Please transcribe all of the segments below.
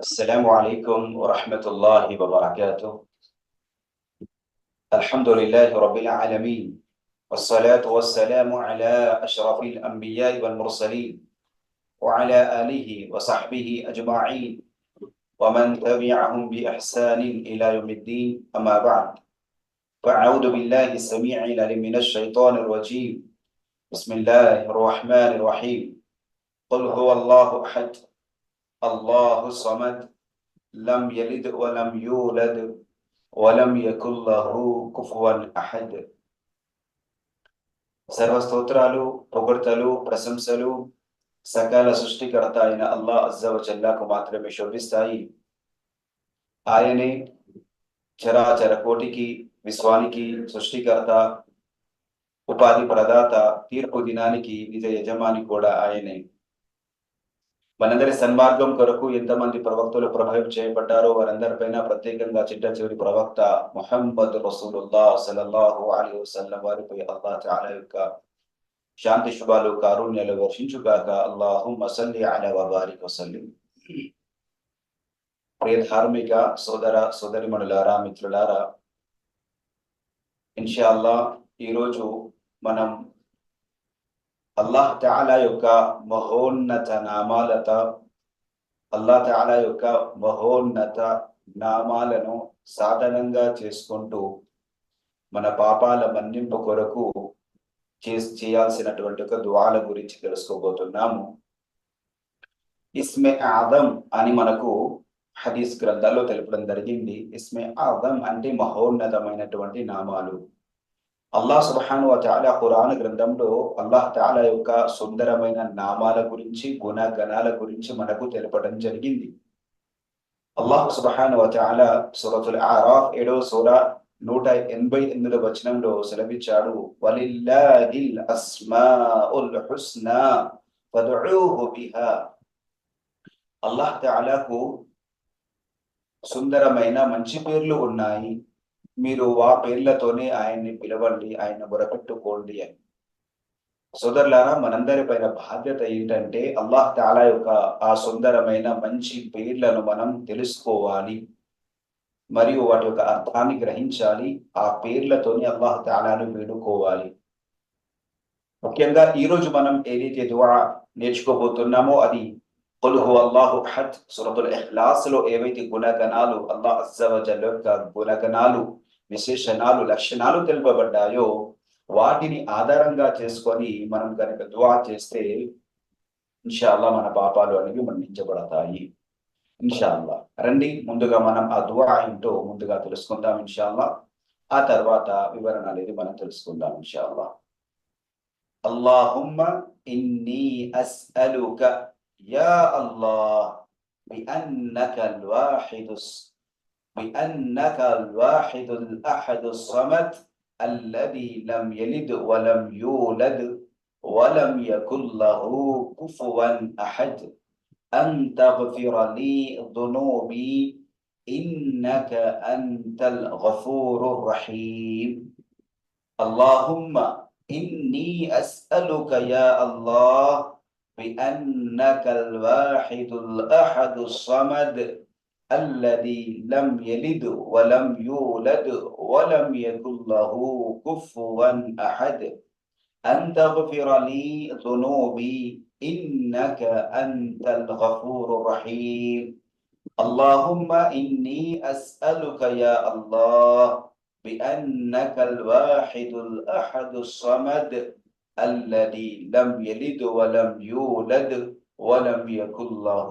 السلام عليكم ورحمة الله وبركاته. الحمد لله رب العالمين والصلاة والسلام على أشرف الأنبياء والمرسلين وعلى آله وصحبه أجمعين ومن تبعهم بإحسان إلى يوم الدين. أما بعد فأعوذ بالله السميع العليم من الشيطان الرجيم. بسم الله الرحمن الرحيم. قل هو الله أحد. الله الصمد لم يلد ولم يولد ولم يكن له كفوا أحد సర్వ స్తోత్రాలు పొగడ్తలు ప్రశంసలు సకల సృష్టికర్త అయిన అల్లా అజ్జవ చెల్లాకు మాత్రమే శోభిస్తాయి ఆయనే చరాచర కోటికి విశ్వానికి సృష్టికర్త ఉపాధి ప్రదాత తీర్పు దినానికి నిజ యజమాని కూడా ఆయనే మనందరి సన్మార్గం కొరకు ఎంతమంది ప్రవక్తలు ప్రభావం చేయబడ్డారో వారందరిపైన ప్రత్యేకంగా చిట్ట చివరి ప్రవక్త మొహమ్మద్ రసూలుల్లా సలల్లాహు అలీ వసల్లం వారిపై అల్లా చాలా యొక్క శాంతి శుభాలు కారుణ్యాలు వర్షించుగాక అల్లాహు మసల్లి అలా వారికి వసల్లి. ప్రియ ధార్మిక సోదర సోదరిమణులారా మిత్రులారా ఇన్షాల్లా ఈరోజు మనం అల్లాహ్ తాలా యొక్క మహోన్నత నామాలత అల్లాహ్ తాలా యొక్క మహోన్నత నామాలను సాధనంగా చేసుకుంటూ మన పాపాల మన్నింపు కొరకు చేయాల్సినటువంటి ఒక దువాల గురించి తెలుసుకోబోతున్నాము. ఇస్మే ఆదం అని మనకు హదీస్ గ్రంథాల్లో తెలపడం జరిగింది. ఇస్మే ఆదం అంటే మహోన్నతమైనటువంటి నామాలు. అల్లాహ్ సుబహాను తాలా ఖురాన్ గ్రంథంలో అల్లాహ్ తాలా యొక్క సుందరమైన నామాల గురించి గుణగణాల గురించి మనకు తెలపడం జరిగింది. అల్లాహ్ సుబహాను తాలా సురతుల్ ఆరాఫ్ ఏడో సూర నూట ఎనభై ఎనిమిది వచనంలో సెలవిచ్చాడు. అల్లాహ్ తాలాకు సుందరమైన మంచి పేర్లు ఉన్నాయి. మీరు ఆ పేర్లతోనే ఆయన్ని పిలవండి ఆయన మొరపెట్టుకోండి అని. సోదరులారా మనందరి పైన బాధ్యత ఏంటంటే అల్లాహ్ తాలా యొక్క ఆ సుందరమైన మంచి పేర్లను మనం తెలుసుకోవాలి. మరియు వాటి యొక్క అర్థాన్ని గ్రహించాలి. ఆ పేర్లతోని అల్లాహ్ తాలాను వేడుకోవాలి. ముఖ్యంగా ఈ రోజు మనం ఏదైతే ద్వారా నేర్చుకోబోతున్నామో అది కొలుహు అల్లాహు హత్ సురతుల్ ఎహ్లాస్లో ఏవైతే గుణగణాలు అల్లాహ్ అజ్జవజల్ యొక్క గుణగణాలు విశేషణాలు లక్షణాలు తెలుపబడ్డాయో వాటిని ఆధారంగా చేసుకొని మనం కనుక దువా చేస్తే ఇన్షాల్లా మన పాపాలు అనేవి మన్నించబడతాయి ఇన్షాల్లా రండి ముందుగా మనం ఆ దువా ఏంటో ముందుగా తెలుసుకుందాం ఇన్షాల్లా ఆ తర్వాత వివరణ అనేది మనం తెలుసుకుందాం ఇన్షాల్లా అల్లాహుమ్మ ఇన్ని అస్అలుక యా అల్లాహ్ بأنك الواحد بأنك الواحد الأحد الصمد الذي لم يلد ولم يولد ولم يكن له كفوا أحد. أن تغفر لي ذنوبي إنك أنت الغفور الرحيم. اللهم إني أسألك يا الله بأنك الواحد الأحد الصمد الذي لم يلد ولم يولد ولم يكن له كفوا أحد. أن تغفر لي ذنوبي إنك أنت الغفور الرحيم. اللهم إني أسألك يا الله بأنك الواحد الأحد الصمد الذي لم يلد ولم يولد ولم يكن له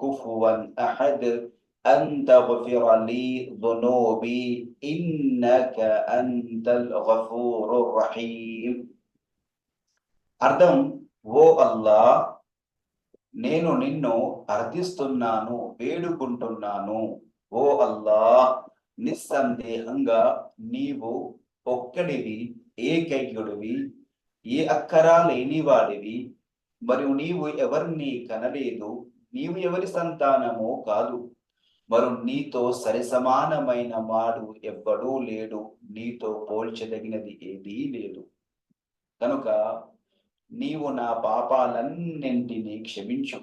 كفوا أحد. أن تغفر لي ذنوبي إنك أنت الغفور الرحيم అర్థం ఓ అల్లా నేను నిన్ను అర్థిస్తున్నాను వేడుకుంటున్నాను ఓ అల్లా నిస్సందేహంగా నీవు ఒక్కడివి ఏకైకుడివి ఏ అక్కరా లేనివాడివి మరియు నీవు ఎవరిని కనలేదు నీవు ఎవరి సంతానమో కాదు మరి నీతో సరిసమానమైన వాడు ఎవ్వడూ లేడు. నీతో పోల్చదగినది ఏదీ లేదు. కనుక నీవు నా పాపాలన్నింటినీ క్షమించు.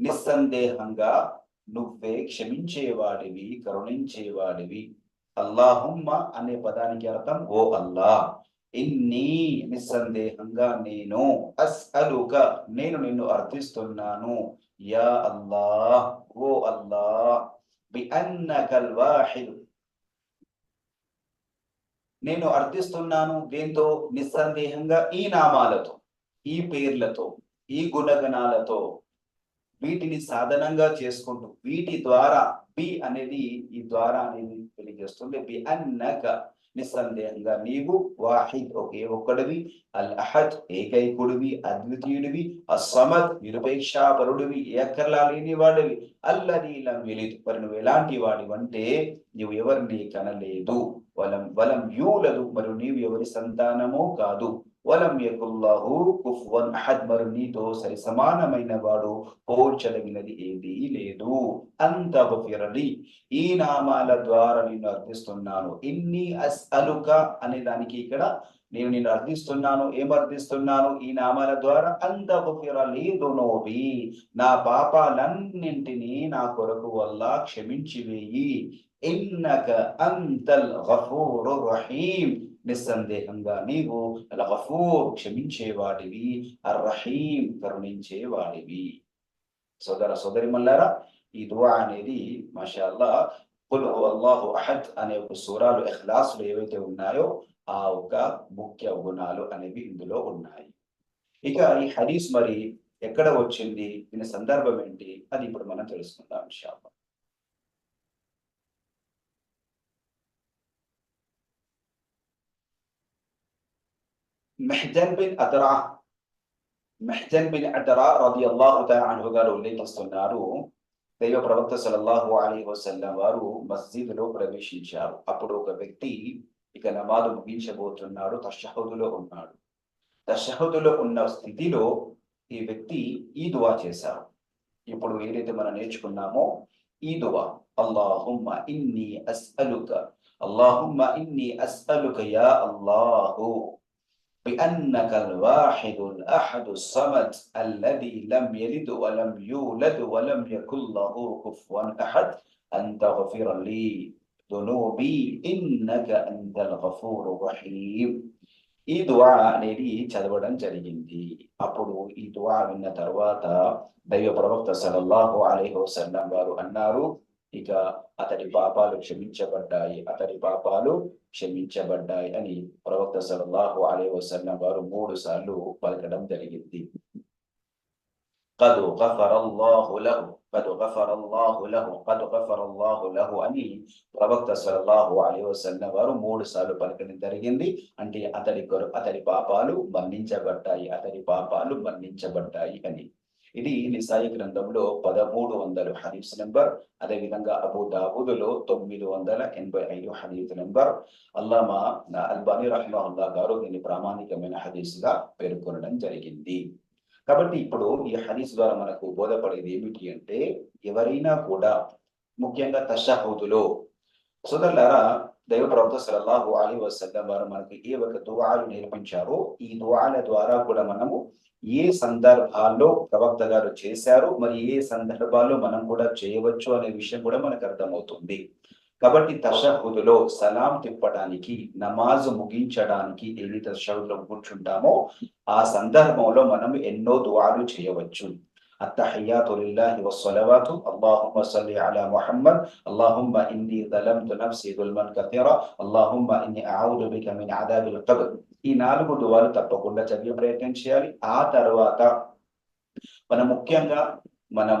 నిస్సందేహంగా నువ్వే క్షమించేవాడివి కరుణించేవాడివి. అల్లాహుమ్మ అనే పదానికి అర్థం ఓ అల్లా ఇన్ని నిస్సందేహంగా నేను అస్అలుక నేను నిన్ను అర్థిస్తున్నాను. యా అల్లా ఓ అల్లా వాహిద్. నేను అర్థిస్తున్నాను దేంతో నిస్సందేహంగా ఈ నామాలతో ఈ పేర్లతో ఈ గుణగణాలతో వీటిని సాధనంగా చేసుకుంటూ వీటి ద్వారా బి అనేది ఈ ద్వారా అనేది తెలియజేస్తుంది బి అన్నక నిస్సందేహంగా నీవు వాహిద్ ఒకే ఒక్కడివి అల్ అహద్ ఏకైకుడివి అద్వితీయుడివి అసమద్ నిరుపేక్షాపరుడివి ఏకర్లా లేని వాడివి. అల్లది లం వెలిదు మరి నువ్వు ఎలాంటి వాడివంటే నువ్వు ఎవరిని కనలేదు. వలం వలం యూలదు మరి నీవు ఎవరి సంతానమో కాదు. వలం యకుల్లాహు కుఫ్వన్ అహద్ మరి నీతో సరి సమానమైన వాడు పోల్చదగినది ఏదీ లేదు అంత ఫిరలి ఈ నామాల ద్వారా నేను అర్థిస్తున్నాను ఇన్ని అస్ అలుక అనే దానికి ఇక్కడ నేను నేను అర్థిస్తున్నాను ఏం అర్థిస్తున్నాను ఈ నామాల ద్వారా అంత ఫిరలి దునోబి నా పాపాలన్నింటినీ నా కొరకు వల్ల క్షమించి వేయి ఇన్నక అంతల్ గఫూరు రహీం నిస్సందేహంగా నీవు అల్ క్షమించేవాడివి అర్రహీం కరుణించేవాడివి. సోదర సోదరి మల్లారా ఈ దువా అనేది మాషాల్లా కుల్ అల్లాహు అహద్ అనే ఒక సూరాలు ఎహ్లాసులు ఏవైతే ఉన్నాయో ఆ ఒక ముఖ్య గుణాలు అనేవి ఇందులో ఉన్నాయి. ఇక ఈ హరీస్ మరి ఎక్కడ వచ్చింది? దీని సందర్భం ఏంటి? అది ఇప్పుడు మనం తెలుసుకుందాం షాబా మెహజన్ బిన్ అదరా మెహజన్ బిన్ అదరా రది అల్లాహు అన్హు గారు ఉల్లేఖిస్తున్నారు దైవ ప్రవక్త సలల్లాహు అలీ వసల్లం వారు మస్జిద్లో ప్రవేశించారు అప్పుడు ఒక వ్యక్తి ఇక నమాజు ముగించబోతున్నాడు తషహదులో ఉన్నాడు తషహదులో ఉన్న స్థితిలో ఈ వ్యక్తి ఈ దువా చేశారు ఇప్పుడు ఏదైతే మనం నేర్చుకున్నామో ఈ దువా అల్లాహుమ్మ ఇన్ని అస్అలుక అల్లాహుమ్మ ఇన్ని అస్అలుక యా అల్లాహు بأنك الواحد الأحد الصمد الذي لم يلد ولم يولد ولم يكن له كفوا أحد أن تغفر لي ذنوبي إنك أنت الغفور الرحيم ఈ దువా అనేది చదవడం జరిగింది అప్పుడు ఈ దువా విన్న తర్వాత దైవ ప్రవక్త సలల్లాహు అలైహి వసల్లం వారు అన్నారు ఇక అతడి పాపాలు క్షమించబడ్డాయి. అతడి పాపాలు క్షమించబడ్డాయి అని ప్రవక్త సల్లాహు అలే వసన్న వారు మూడు సార్లు పలకడం జరిగింది. కదు గఫరల్లాహు లహు కదు గఫరల్లాహు లహు కదు గఫరల్లాహు లహు అని ప్రవక్త సల్లాహు అలే వసన్న వారు మూడు సార్లు పలకడం జరిగింది. అంటే అతడి కొర అతడి పాపాలు మన్నించబడ్డాయి. అతడి పాపాలు మన్నించబడ్డాయి అని. ఇది నిసాయి గ్రంథంలో పదమూడు వందలు హరీఫ్ నెంబర్ అదేవిధంగా అబు అబూ తొమ్మిది వందల ఎనభై ఐదు హదీస్ నెంబర్. అల్లామా అల్బానీ రహ్మహుల్లా గారు దీన్ని ప్రామాణికమైన హదీస్గా పేర్కొనడం జరిగింది. కాబట్టి ఇప్పుడు ఈ హదీస్ ద్వారా మనకు బోధపడేది ఏమిటి అంటే ఎవరైనా కూడా ముఖ్యంగా తషాహుదులో సోదరులారా దైవ ప్రవక్త సల్లల్లాహు అలీ వసల్లం వారు మనకి ఏ ఒక దువాలు నేర్పించారో ఈ దువాల ద్వారా కూడా మనము ఏ సందర్భాల్లో ప్రవక్త గారు చేశారు మరి ఏ సందర్భాల్లో మనం కూడా చేయవచ్చు అనే విషయం కూడా మనకు అర్థమవుతుంది. కాబట్టి తషహుదులో సలాం తిప్పడానికి నమాజ్ ముగించడానికి ఏది తషహుదులో కూర్చుంటామో ఆ సందర్భంలో మనం ఎన్నో దువాలు చేయవచ్చు. التحيات لله والصلوات اللهم صل على محمد اللهم إني ظلمت نفسي ظلما كثيرا اللهم إني أعوذ بك من عذاب القبر ఈ నాలుగు దువాలు తప్పకుండా చదివే ప్రయత్నం చేయాలి ఆ తర్వాత మనం ముఖ్యంగా మనం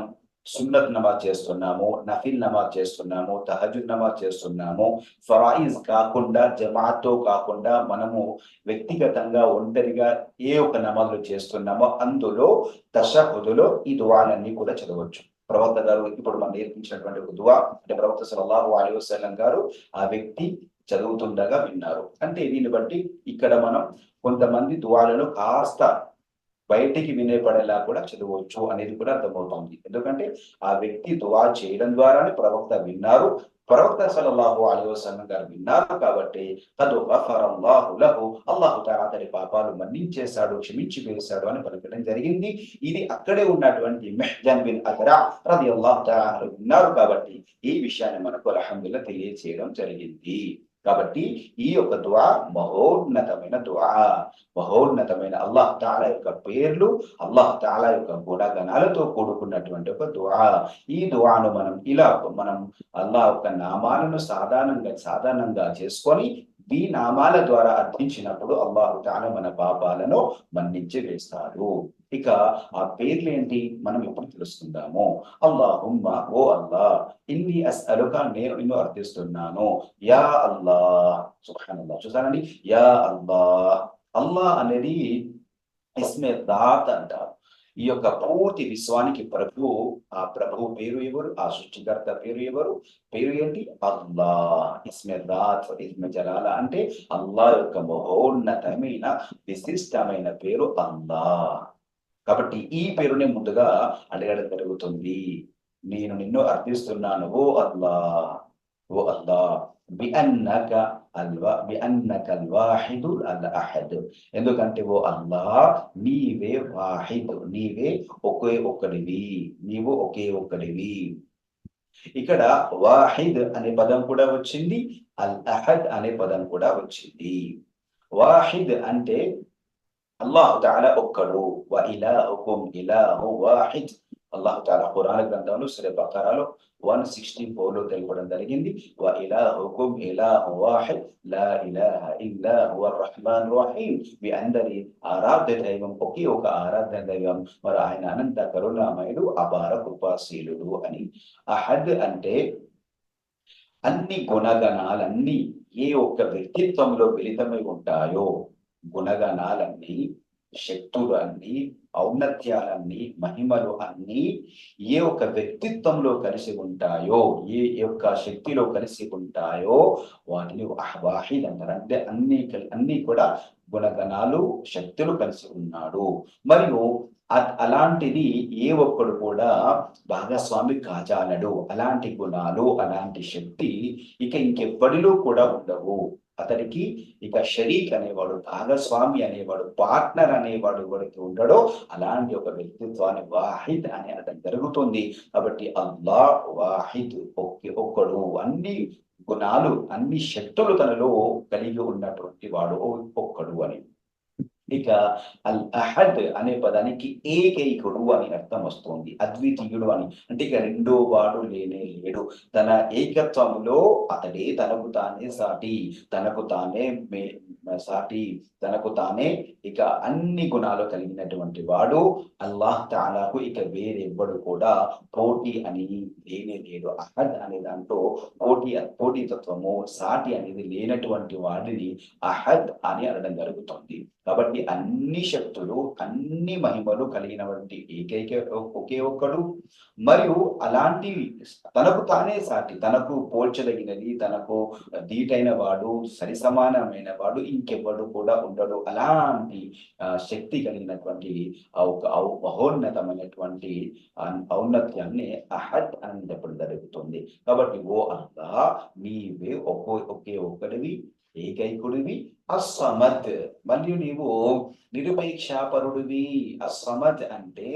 సున్నత్ నమాజ్ చేస్తున్నాము నఫిల్ నమాజ్ చేస్తున్నాము తహజుద్ నమాజ్ చేస్తున్నాము. ఫరాయిజ్ కాకుండా జమాతో కాకుండా మనము వ్యక్తిగతంగా ఒంటరిగా ఏ ఒక నమాజులు చేస్తున్నామో అందులో తషహుదులో ఈ దువాలన్నీ కూడా చదవచ్చు. ప్రవక్త గారు ఇప్పుడు మనం నేర్పించినటువంటి ఒక దువా అంటే ప్రవక్త సల్లల్లాహు అలైహి వసల్లం గారు ఆ వ్యక్తి చదువుతుండగా విన్నారు. అంటే దీన్ని బట్టి ఇక్కడ మనం కొంతమంది దువాలను కాస్త బయటికి వినయపడేలా కూడా చదవచ్చు అనేది కూడా అర్థమవుతుంది. ఎందుకంటే ఆ వ్యక్తి దువా చేయడం ద్వారానే ప్రవక్త విన్నారు. ప్రవక్త సల్లల్లాహు అలైహి వసల్లం గారు విన్నారు కాబట్టి తదు గఫరల్లాహు అల్లాహు తాలా అతడి పాపాలు మన్నించేశాడు క్షమించి వేశాడు అని పలకడం జరిగింది. ఇది అక్కడే ఉన్నటువంటి మెహ్జన్ బిన్ అదరా రది అల్లాహు విన్నారు కాబట్టి ఈ విషయాన్ని మనకు అల్హమ్దుల్లా తెలియజేయడం జరిగింది. కాబట్టి ఈ యొక్క దువా మహోన్నతమైన దువా. మహోన్నతమైన అల్లాహ్ తాలా యొక్క పేర్లు అల్లాహ్ తాలా యొక్క గుణగణాలతో కూడుకున్నటువంటి ఒక దువా. ఈ దువాను మనం ఇలా మనం అల్లాహ్ యొక్క నామాలను సాధారణంగా సాధారణంగా చేసుకొని ఈ నామాల ద్వారా అర్థించినప్పుడు అల్లాహు తాలా మన పాపాలను మన్నించి వేస్తాడు. ఇక ఆ పేర్లు ఏంటి? మనం ఎప్పుడు తెలుసుకుందాము. అల్లాహుమ్మ ఓ అల్లా ఇన్ని అస్అలుక నేను నిన్ను అర్థిస్తున్నాను. యా అల్లా సుబ్హానల్లాహ్. చూసానండి యా అల్లా అల్లా అనేది ఇస్మే దాత్ అంటారు. ఈ యొక్క పూర్తి విశ్వానికి ప్రభు ఆ ప్రభు పేరు ఎవరు? ఆ సృష్టికర్త పేరు ఎవరు? పేరు ఏంటి? అల్లా ఇస్మే దాత్ ఇస్మె జలాల అంటే అల్లా యొక్క మహోన్నతమైన విశిష్టమైన పేరు అల్లా కాబట్టి ఈ పేరుని ముందుగా అడగడం జరుగుతుంది. నేను నిన్ను అర్థిస్తున్నాను ఓ అల్లా ఓ అల్లా బిఅన్నక అల్వా బిఅన్నక అల్వాహిదు అల్ అహద్. ఎందుకంటే ఓ అల్లా నీవే వాహిద్ నీవే ఒకే ఒక్కడివి నీవు ఒకే ఒక్కడివి. ఇక్కడ వాహిద్ అనే పదం కూడా వచ్చింది అల్ అహద్ అనే పదం కూడా వచ్చింది. వాహిద్ అంటే అల్లాహు తాలా ఒక్కడు వ ఇలాహుకుం ఇలాహు వాహిద్. అల్లాహు తాలా ఖురాన్ గ్రంథంలో సరే బకారాలో వన్ సిక్స్టీ ఫోర్లో తెలపడం జరిగింది. వ వాహిద్. లా ఇలాహ ఇల్లా హువ రహమాన్ రహీం మీ అందరి ఆరాధ్య దైవం ఒకే ఒక ఆరాధ్య దైవం. మరి ఆయన అనంత కరుణామయుడు అపార కృపాశీలుడు అని అహద్ అంటే అన్ని గుణగణాలన్నీ ఏ ఒక్క వ్యక్తిత్వంలో మిళితమై ఉంటాయో గుణగణాలన్నీ శక్తులు అన్ని ఔన్నత్యాలన్నీ మహిమలు అన్నీ ఏ ఒక్క వ్యక్తిత్వంలో కలిసి ఉంటాయో ఏ యొక్క శక్తిలో కలిసి ఉంటాయో వాటిని వాహిద్ అంటారు అంటే అన్ని అన్ని కూడా గుణగణాలు శక్తులు కలిసి ఉన్నాడు. మరియు అలాంటిది ఏ ఒక్కడు కూడా భాగస్వామి కాజాలడు. అలాంటి గుణాలు అలాంటి శక్తి ఇక ఇంకెవ్వడిలో కూడా ఉండవు. అతనికి ఇక షరీక్ అనేవాడు భాగస్వామి అనేవాడు పార్ట్నర్ అనేవాడు ఎవరికి ఉండడో అలాంటి ఒక వ్యక్తిత్వాన్ని వాహిద్ అని అనడం జరుగుతుంది. కాబట్టి అల్లా వాహిద్ ఒకే ఒక్కడు. అన్ని గుణాలు అన్ని శక్తులు తనలో కలిగి ఉన్నటువంటి వాడు ఒక్కడు అని. ఇక అల్ అహద్ అనే పదానికి ఏకైకుడు అని అర్థం వస్తుంది. అద్వితీయుడు అని. అంటే ఇక రెండో వాడు లేనే లేడు. తన ఏకత్వములో అతడే తనకు తానే సాటి. తనకు తానే సాటి తనకు తానే ఇక అన్ని గుణాలు కలిగినటువంటి వాడు. అల్లాహ్ తాలాకు ఇక వేరెవ్వడు కూడా పోటీ అని లేనే లేడు అహద్ అనే దాంట్లో పోటీ పోటీతత్వము సాటి అనేది లేనటువంటి వాడిని అహద్ అని అనడం జరుగుతుంది. కాబట్టి అన్ని శక్తులు అన్ని మహిమలు కలిగినటువంటి ఏకైక ఒకే ఒక్కడు. మరియు అలాంటి తనకు తానే సాటి తనకు పోల్చదగినది తనకు దీటైన వాడు సరి సమానమైన వాడు ఇంకెవ్వడు కూడా ఉండడు. అలాంటి శక్తి కలిగినటువంటి ఒక మహోన్నతమైనటువంటి ఔన్నత్యాన్ని అహత్ అని చెప్పడం జరుగుతుంది. కాబట్టి ఓ అల్లా నీవే ఒక్కో ఒకే ఒక్కడివి ఏకైకుడివి అసమత్ మరియు నీవు నిరుపేక్షాపరుడివి. అసమత్ అంటే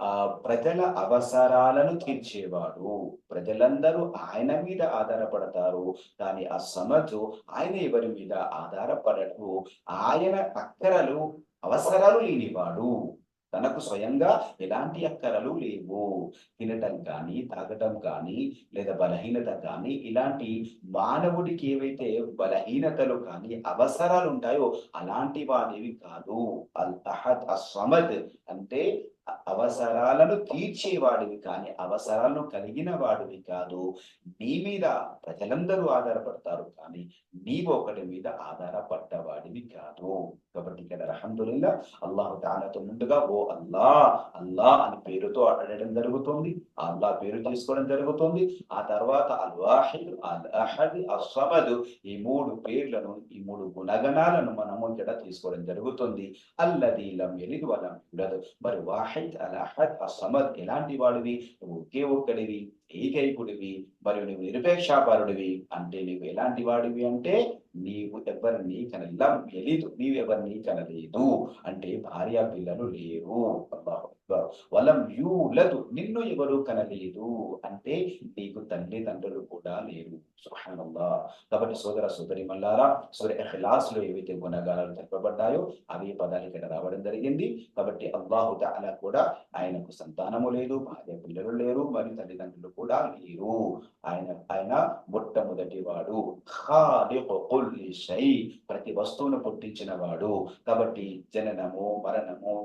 ఆ ప్రజల అవసరాలను తీర్చేవాడు. ప్రజలందరూ ఆయన మీద ఆధారపడతారు. కానీ ఆ అసమజు ఆయన ఎవరి మీద ఆధారపడడు. ఆయన అక్కరలు అవసరాలు లేనివాడు. తనకు స్వయంగా ఎలాంటి అక్కరలు లేవు. తినటం కానీ తాగటం కానీ లేదా బలహీనత కానీ ఇలాంటి మానవుడికి ఏవైతే బలహీనతలు కానీ అవసరాలు ఉంటాయో అలాంటి వాడివి కాదు. అల్ అహద్ అసమద్ అంటే అవసరాలను తీర్చేవాడివి కానీ అవసరాలను కలిగిన వాడివి కాదు. నీ మీద ప్రజలందరూ ఆధారపడతారు కానీ నీవు ఒకటి మీద ఆధారపడ్డవాడివి కాదు. కాబట్టి ఇక్కడ రహందుల్లా అల్లాహు తాలతో ముందుగా ఓ అల్లా అల్లా అని పేరుతో అడగడం జరుగుతుంది. అల్లా పేరు తీసుకోవడం జరుగుతుంది. ఆ తర్వాత అల్వాహిద్ అల్ అహద్ అసమద్ ఈ మూడు పేర్లను ఈ మూడు గుణగణాలను మనము ఇక్కడ తీసుకోవడం జరుగుతుంది. అల్లది లం ఎలిద్ వలం ఉండదు మరి వాహిద్ అల్ అహద్ అసమద్ ఎలాంటి వాడివి? ఒకే ఒక్కడివి. ఏకైకుడివి మరియు నీవు నిరపేక్షాపరుడివి అంటే నీవు ఎలాంటి వాడివి అంటే నీవు ఎవరిని కనలా తెలీదు. నీవు ఎవరిని కనలేదు అంటే భార్య పిల్లలు లేరు. వలం యూలదు. నిన్ను ఎవరు కనలేదు. అంటే నీకు తల్లిదండ్రులు కూడా లేరు. సుహానల్లా కాబట్టి సోదర సోదరి మల్లారా సూర్య ఇఖ్లాస్లో ఏవైతే గుణగానాలు చెప్పబడ్డాయో అవి పదాలు ఇక్కడ రావడం జరిగింది. కాబట్టి అల్లాహు అలా కూడా ఆయనకు సంతానము లేదు భార్య పిల్లలు లేరు మరియు తల్లిదండ్రులు కూడా లేరు ఆయన ఆయన మొట్టమొదటి వాడు ప్రతి వస్తువును పుట్టించిన వాడు కాబట్టి జననము మరణము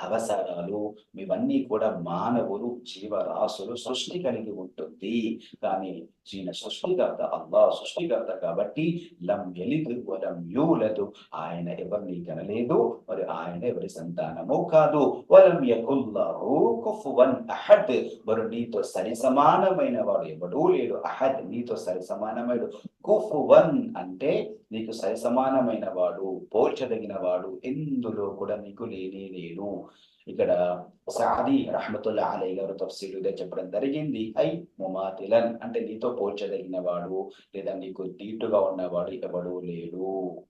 అవసరాలు ఇవన్నీ కూడా మానవులు జీవరాశులు సృష్టి కలిగి ఉంటుంది. కానీ ఈయన సృష్టికర్త అల్లా సృష్టికర్త కాబట్టి లం ఎలిదు వలం యూలదు. ఆయన ఎవరిని కనలేదు మరి ఆయన ఎవరి సంతానము కాదు. వలం యకుల్లాహు కుఫువన్ అహద్. మరి నీతో సరి సమానమైన వాడు ఎవడూ లేడు. అహద్ నీతో సరి సమానమైన కుఫువన్ అంటే నీకు సరి సమానమైన వాడు పోల్చదగిన వాడు. ఎందులో కూడా నీకు లేనే లేడు. ఇక్కడ సాది రహమతుల్లా అలై గారు తఫ్సీలుగా చెప్పడం జరిగింది. ఐ ముమాతిలన్ అంటే నీతో పోల్చదగిన వాడు లేదా నీకు దీటుగా ఉన్నవాడు ఎవడు లేడు.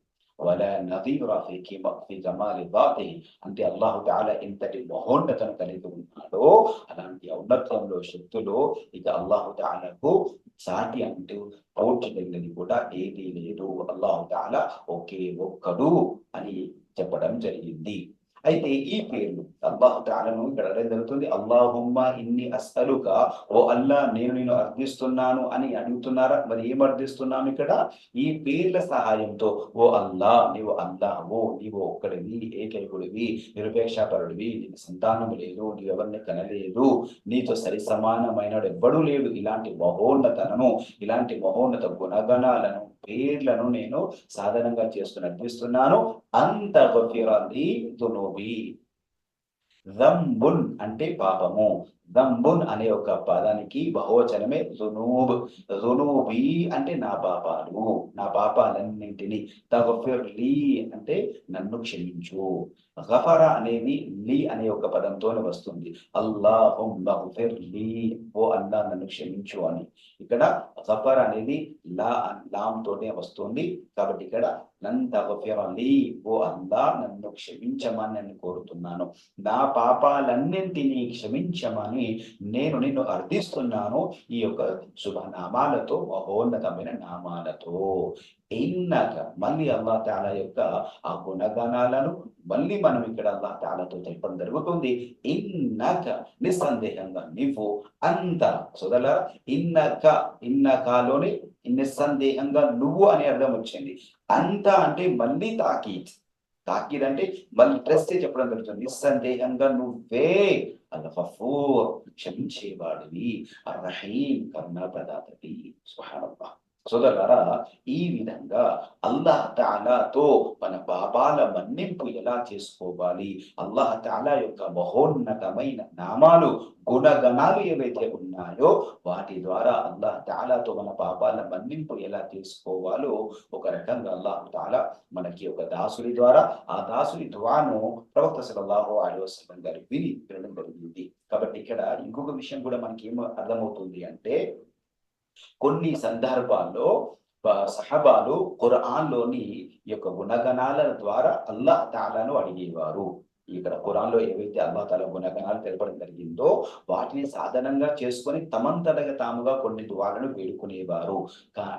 అంటే అల్లాహు తాల ఎంతటి మహోన్నతను కలిగి ఉన్నాడో అలాంటి ఔన్నత్యంలో శక్తులు ఇక అల్లాహు తాలకు సాటి అంటూ పోల్చదగినది కూడా ఏదీ లేదు. అల్లాహు తాల ఒకే ఒక్కడు అని చెప్పడం జరిగింది. అయితే ఈ పేర్లు అల్లాహు తాలను ఇక్కడ అడగడం జరుగుతుంది. అల్లాహుమ్మ ఇన్ని అస్సలుక ఓ అల్లా నేను నేను అర్థిస్తున్నాను అని అడుగుతున్నారా? మరి ఏం అర్థిస్తున్నాను ఇక్కడ? ఈ పేర్ల సహాయంతో ఓ అల్లా నీవు అల్లాహో నీవు ఒక్కడివి ఏకైకుడివి నిరపేక్షాపరుడివి నీకు సంతానం లేదు నీవు ఎవరిని కనలేదు నీతో సరి సమానమైన ఎవ్వడూ లేడు. ఇలాంటి మహోన్నతను ఇలాంటి మహోన్నత గుణగణాలను పేర్లను నేను సాధనంగా చేసుకుని అర్పిస్తున్నాను. అంత గఫిరలి దంబున్ అంటే పాపము. దంబున్ అనే ఒక పదానికి బహువచనమే జునూబ్ జునూబి అంటే నా పాపాలు నా పాపాలన్నింటినీ. తగఫిర్లీ అంటే నన్ను క్షమించు. గఫర అనేది లీ అనే ఒక పదంతోనే వస్తుంది. అల్లాహుమ్మగ్ఫిర్లీ ఓ అల్లా నన్ను క్షమించు అని. ఇక్కడ గఫర్ అనేది లా లామ్ తోనే వస్తుంది. కాబట్టి ఇక్కడ నన్ తగఫిరలీ ఓ అల్లా నన్ను క్షమించమని నేను కోరుతున్నాను. నా పాపాలన్నింటినీ క్షమించమని నేను నిన్ను అర్థిస్తున్నాను ఈ యొక్క శుభనామాలతో మహోన్నతమైన నామాలతో. ఇన్నక మళ్ళీ అల్లా తాలా యొక్క ఆ గుణగణాలను మళ్ళీ మనం ఇక్కడ అల్లా తాలాతో తెలపడం జరుగుతుంది. ఇన్నక నిస్సందేహంగా నీవు అంత సోదర ఇన్నక ఇన్నకాలోనే నిస్సందేహంగా నువ్వు అనే అర్థం వచ్చింది. అంత అంటే మళ్ళీ తాకీద్. తాకీద్ అంటే మళ్ళీ ట్రస్ట్ చెప్పడం జరుగుతుంది. నిస్సందేహంగా నువ్వే الغفور شميل شيء الرحيم كرنا بداتبي سبحان الله. సోదరులారా ఈ విధంగా అల్లాహ్ తాలాతో మన పాపాల మన్నింపు ఎలా చేసుకోవాలి? అల్లాహ్ తాలా యొక్క మహోన్నతమైన నామాలు గుణగణాలు ఏవైతే ఉన్నాయో వాటి ద్వారా అల్లాహ్ తాలాతో మన పాపాల మన్నింపు ఎలా చేసుకోవాలో ఒక రకంగా అల్లాహ్ తాలా మనకి ఒక దాసుడి ద్వారా ఆ దాసుడి ద్వాను ప్రవక్త సల్లల్లాహు అలైహి గారు విని వినడం జరిగింది. కాబట్టి ఇక్కడ ఇంకొక విషయం కూడా మనకి ఏం అర్థమవుతుంది అంటే కొన్ని సందర్భాల్లో సహబాలు ఖురాన్లోని యొక్క గుణగణాల ద్వారా అల్లాహ్ తాలాను అడిగేవారు. ఇక్కడ ఖురాన్లో ఏవైతే అల్లా గుణగణాలు తెలపడం జరిగిందో వాటిని సాధనంగా చేసుకొని తమంతటగా తాముగా కొన్ని దువాలను వేడుకునేవారు.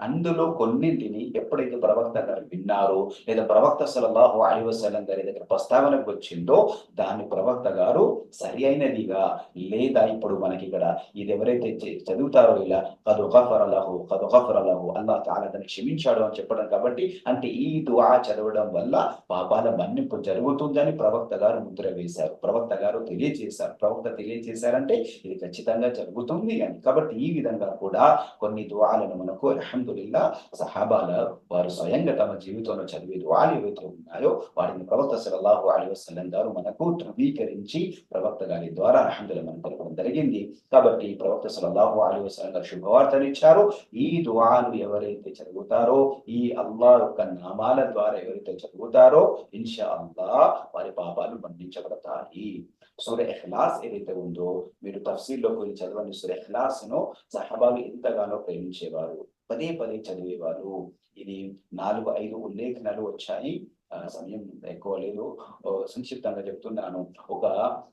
అందులో కొన్నింటిని ఎప్పుడైతే ప్రవక్త గారు విన్నారో లేదా ప్రవక్త సలల్లాహు అలీవసలం గారి దగ్గర ప్రస్తావనకు వచ్చిందో దాని ప్రవక్త గారు సరి అయినదిగా లేదా ఇప్పుడు మనకి ఇక్కడ ఇది ఎవరైతే చదువుతారో ఇలా కదు గఫరలహు అల్లా తాలా దాన్ని క్షమించాడు అని చెప్పడం కాబట్టి అంటే ఈ దువా చదవడం వల్ల పాపాల మన్నింపు జరుగుతుందని ప్రవక్త గారు ముద్ర వేశారు. ప్రవక్త గారు తెలియజేశారు ప్రవక్త తెలియజేశారంటే ఇది ఖచ్చితంగా జరుగుతుంది అని. కాబట్టి ఈ విధంగా కూడా కొన్ని దువాలను మనకు అల్హమ్దుల్లా సహాబాల వారు స్వయంగా తమ జీవితంలో చదివే దువాలు ఏవైతే ఉన్నాయో వాటిని ప్రవక్త సలల్లాహు అలీ గారు మనకు ధృవీకరించి ప్రవక్త గారి ద్వారా అల్హమ్దుల్లా మనం తెలపడం జరిగింది. కాబట్టి ప్రవక్త సలల్లాహు అలీ గారు శుభవార్తలు ఇచ్చారు. ఈ దువాలు ఎవరైతే చదువుతారో ఈ అల్లా యొక్క నామాల ద్వారా ఎవరైతే చదువుతారో ఇన్షా అల్లా వారి పాపాలు బంధించబడతాయి సూర్య ఎహ్లాస్ ఏదైతే ఉందో మీరు తఫ్సీల్లో కొన్ని చదవండి. సూర్య ఎహ్లాస్ను సహబాలు ఎంతగానో ప్రేమించేవారు. పదే పదే చదివేవారు. ఇది నాలుగు ఐదు ఉల్లేఖనాలు వచ్చాయి. సమయం ఎక్కువ లేదు సంక్షిప్తంగా చెప్తున్నాను. ఒక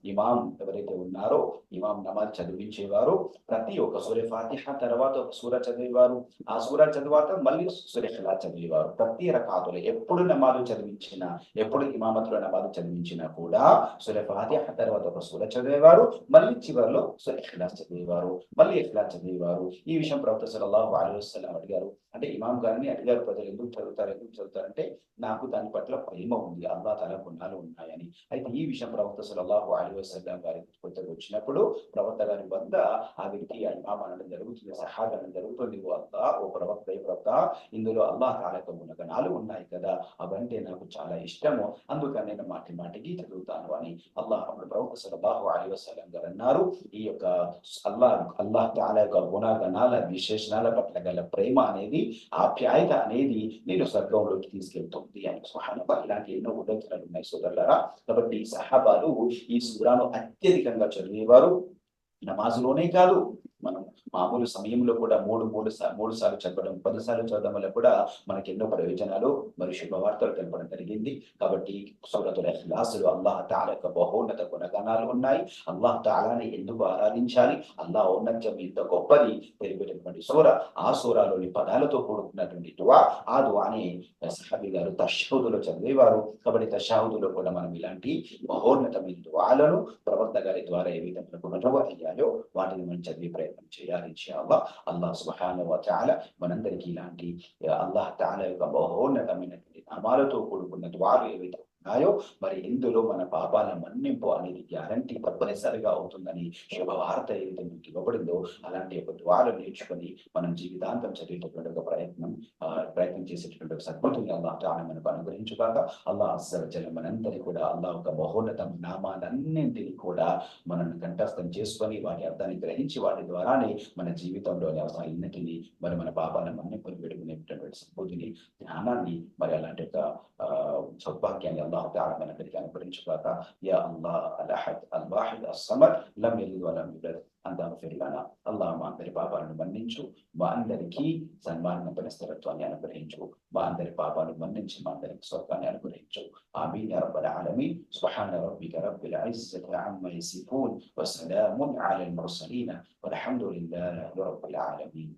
ఇమాం ఎవరైతే ఉన్నారో ఇమాం నమాజ్ చదివించేవారు ప్రతి ఒక్క సూర్య ఫాతిహ తర్వాత ఒక సూర చదివేవారు ఆ సూర చదివాత మళ్ళీ సూర్యఖలా చదివేవారు. ప్రతి రకాతులు ఎప్పుడు నమాజు చదివించినా ఎప్పుడు ఇమామతులు నమాజు చదివించినా కూడా సూర్య ఫాతిహ తర్వాత ఒక సూర చదివేవారు మళ్ళీ చివరిలో సూర్యఖలా చదివేవారు మళ్ళీ ఎఖిలాస్ చదివేవారు. ఈ విషయం ప్రవక్త సలహా అలీ వసలం అడిగారు. అంటే ఇమాం గారిని అడిగారు ప్రజలు ఎందుకు చదువుతారు ఎందుకు చదువుతారంటే నాకు దాని పట్ల ప్రేమ ఉంది అల్లా తల గుణాలు ఉన్నాయని. అయితే ఈ విషయం ప్రవక్త సలహు అలీ వసల్లాం గారి కొత్తగా వచ్చినప్పుడు ప్రవక్త గారి వద్ద ఆ వ్యక్తి ఆ ఇమాం అనడం జరుగుతుంది సహాగనం జరుగుతుంది ఓ అల్లా ఓ ప్రవక్త ఇందులో అల్లా తాలక గుణగణాలు ఉన్నాయి కదా? అవంటే నాకు చాలా ఇష్టము. అందుకని నేను మాటి మాటికి చదువుతాను అని అల్లాహ్ ప్రవక్త సలబాహు అలీ వసలం గారు అన్నారు. ఈ యొక్క అల్లాహ్ అల్లాహ్ తాల యొక్క గుణగణాల విశేషణాల పట్ల గల ప్రేమ అనేది ఆప్యాయత అనేది నేను స్వర్గంలోకి తీసుకెళ్తుంది అని. సుహానుభా ఇలాంటి ఎన్నో ఉదంతరాలు ఉన్నాయి సోదరులరా. కాబట్టి సహాబాలు ఈ సూరాను అత్యధికంగా చదివేవారు. నమాజులోనే కాదు మనం మామూలు సమయంలో కూడా మూడు మూడు మూడు సార్లు చదవడం పది సార్లు చదవడం వల్ల కూడా మనకి ఎన్నో ప్రయోజనాలు మరి శుభవార్తలు తెలపడం జరిగింది. కాబట్టి సూరతుల ఇఖ్లాసులు అల్లాహ్ తాల యొక్క బహోన్నత గుణగణాలు ఉన్నాయి. అల్లాహ్ తాలాని ఎందుకు ఆరాధించాలి? అల్లాహ్ ఔన్నత్యం ఇంత గొప్పది తెలిపేటటువంటి సూర. ఆ సూరాలోని పదాలతో కూడుకున్నటువంటి దువా ఆ దువాని సహాబి గారు తషాహుదులో చదివేవారు. కాబట్టి తషాహుదులో కూడా మనం ఇలాంటి బహోన్నతమైన దువాలను ప్రవర్త గారి ద్వారా ఏ విధంగా గుణవ అయ్యాయో వాటిని మనం చదివే ప్రయత్నం చేయాలి. ఇన్షాల్లా అల్లాహ్ సుబహాన వచాల మనందరికీ ఇలాంటి అల్లాహ్ తాల యొక్క బహోన్నతమైనటువంటి నామాలతో కూడుకున్న ద్వాలు ఏవైతే ఉన్నాయో మరి ఇందులో మన పాపాల మన్నింపు అనేది గ్యారంటీ తప్పనిసరిగా అవుతుందని శుభవార్త ఏదైతే మీకు ఇవ్వబడిందో అలాంటి ఒక ద్వాలు నేర్చుకొని మనం జీవితాంతం చదివేటటువంటి ఒక ప్రయత్నం ప్రయత్నం చేసేటటువంటి ఒక సద్భుతంగా అల్లా తాను మనకు అనుగ్రహించుగాక అల్లా అస్సల మనందరి కూడా అల్లా ఒక బహోన్నతం నామాలన్నింటినీ కూడా మనం కంఠస్థం చేసుకొని వాటి అర్థాన్ని గ్రహించి వాటి ద్వారానే మన జీవితంలోని అవసరాలన్నింటినీ మరి మన పాపాల మన్నింపులు పెట్టుకునేటటువంటి సద్భుతిని జ్ఞానాన్ని మరి అలాంటి ఒక సౌభాగ్యాన్ని అల్లాహ్ తాలా మనందరికీ అనుగ్రహించుగాక యా అల్లాహ్ అల్ అల్ అస్సమర్ లం యలిద్ వలం యూలద్ అంతా ఫిర్లానా అల్లాహ్ మా అందరి పాపాలను మన్నించు మా అందరికీ సన్మానమైన స్థిరత్వాన్ని అనుగ్రహించు మా అందరి పాపాలు మన్నించి మా అందరికి స్వర్గాన్ని అనుగ్రహించు ఆమీన్ యా రబ్బల్ ఆలమీన్ సుబ్హాన రబ్బిక రబ్బిల్ ఇజ్జతి అమ్మా యసిఫూన్ వసలామున్ అలల్ ముర్సలీన్ والحمد لله رب العالمين